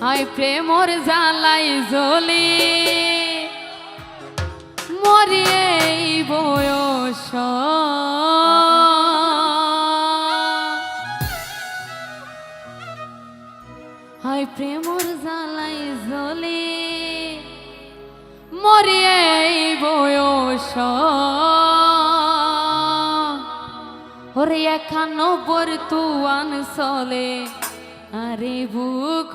I প্রেমর জ্বালাই জ্বলি। মরিয়ে বয়স। হাই প্রেমর জ্বালাই জ্বলি। মরিয়ে বয়স। ওরে এখানো বর্তুয়ান চলে। আরে বুক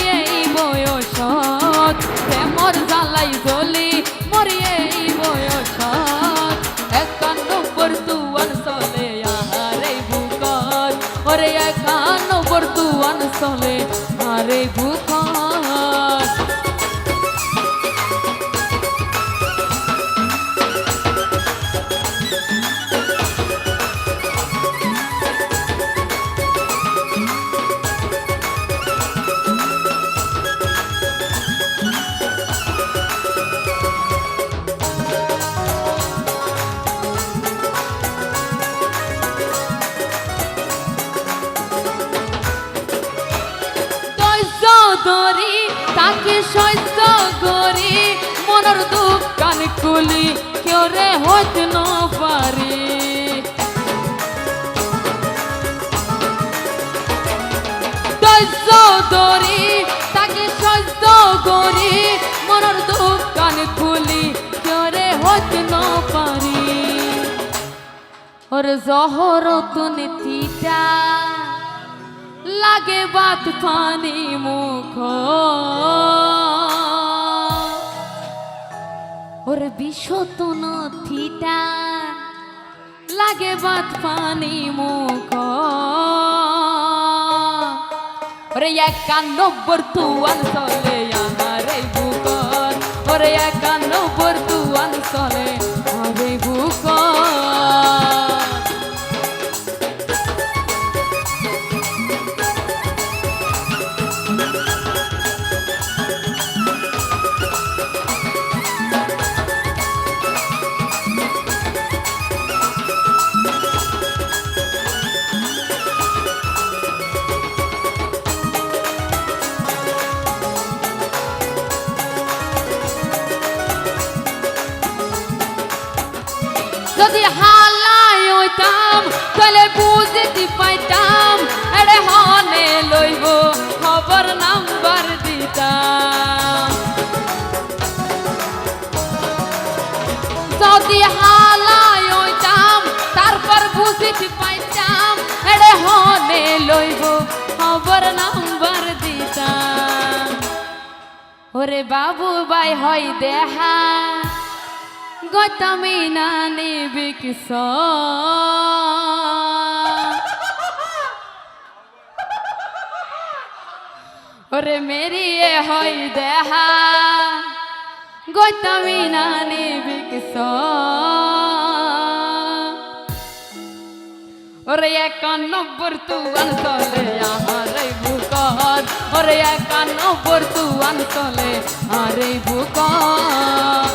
ধরি তাকে সহ্য করি, মনের দোকান খুলি, কেউ রে হইতে পারি। ধৈর্য ধরি, তাকে সহ্য করি, মনের খুলি, কেউ রে হইতে পারি। ওর জহর লাগে বাত পানি মুখ। ওর বিশত নথিটা লাগে বাত পানি মুখ। ওরে একান্নব্বর তুয়ান চলে আমার বুকর ওরে একান্নব্বর যদি হালাই হইতাম তাহলে বুঝতে পাইতাম? এরে হনে লইব, খবর নাম্বার দিতাম। যদি হালাই হইতাম তারপর বুঝতে পাইতাম? এরে হনে লইব, খবর নাম্বার দিতাম। ওরে বাবু বাই হয় দেহা। গতমি নানি বিকস ওরে মেরি এ হই দেহা, গতমি নানি বিকস ওরে একান্নব্বর তুয়ান চলে আহারে বুকর ওরে একান্নব্বর তুয়ান চলে আরে বুকর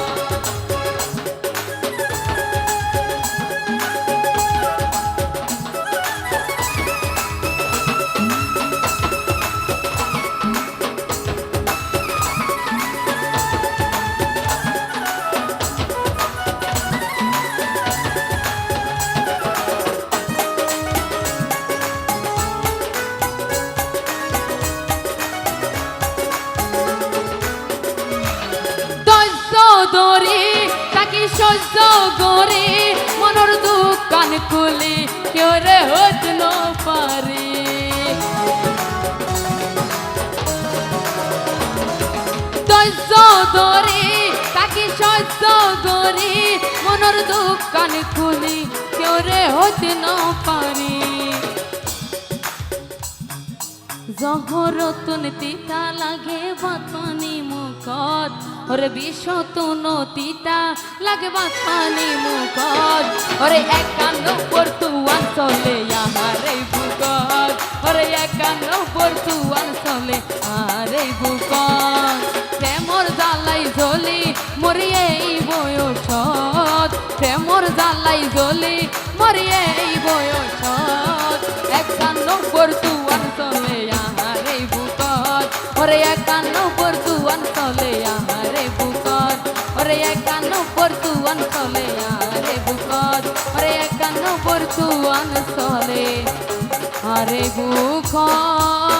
সহ্য করি, মনের দোকান খুলি, কেউ রে হতে পারি। ধৈর্য ধরে তাকে সহ্য করি, মনের দোকান খুলি, কেউ রে হতে পারি। জহরতন তিতা লাগে বাতানি মুখত ওরে বিষতন তিতা লাগে বাতানি মুখত ওরে একান্ন বর্তুয়ান চলে আহারে বুকত ওরে একান্ন বর্তুয়ান চলে আরে বুকত প্রেমর জালাই জ্বলি মরিয়ে এই বয়সত। প্রেমর জালাই জ্বলি মরিয়ে এই বয়সত। একান্ন বর্তুয়ান চলে আহারে বুকত ওরে একান্ন বর্তুয়ান চলে ওরে একান্ন বর্তুয়ান চলে আহারে বুকত ওরে একান্ন বর্তুয়ান চলে আরে বুকত